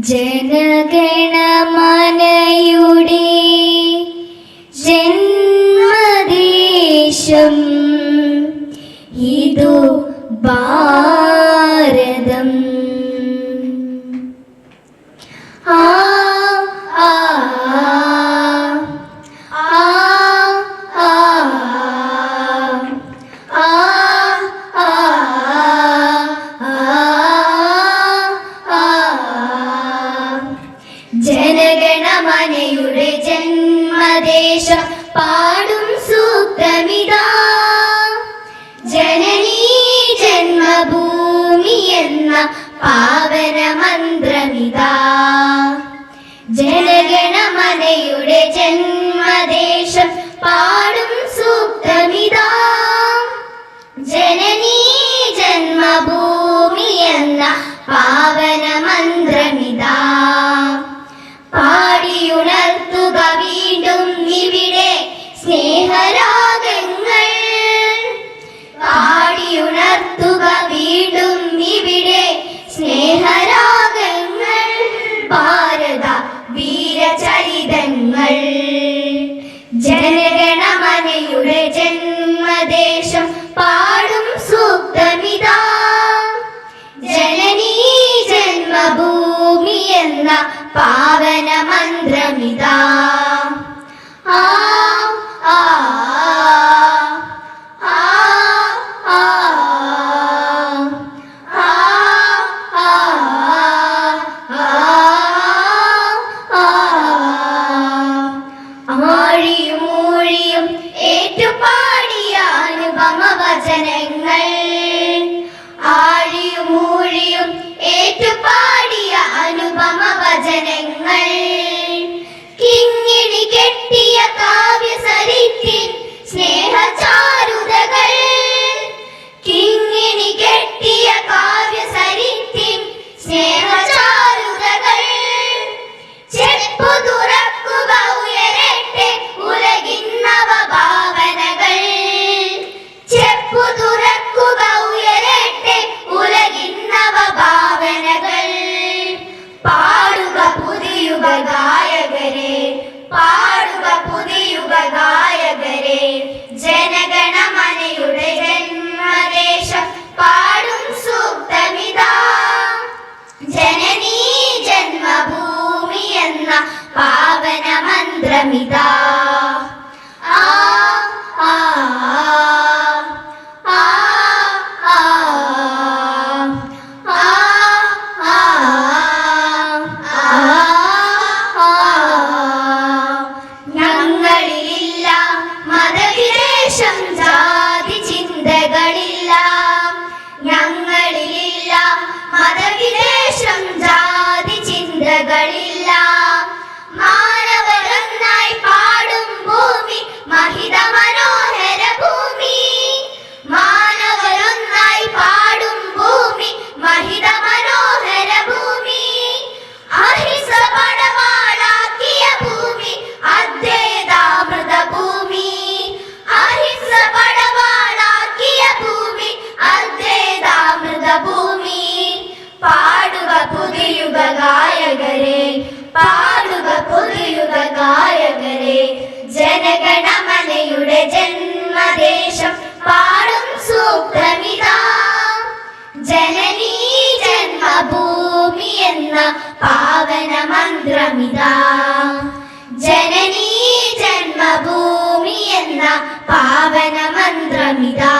ജനഗണമനയുടെ ജന്മദേശം. ഇതു ഭാരതം. പാവനമന്ത്രമിതാ. ജനഗണമനയുടെ ജന്മദേശം പാടും സൂക്തമിതാ. ജനനീ ജന്മഭൂമി എന്ന പാവനമന്ത്രമിതാ. പാവന മന്ത്രമിതാ വചനങ്ങൾ. കിങ്ങിണി കെട്ടിയ കാവ്യസരിത്തിൻ സ്നേഹ 감사합니다. വന്ന ജനനീ ജന്മഭൂമി എന്ന പാവനമന്ത്രമിതാ.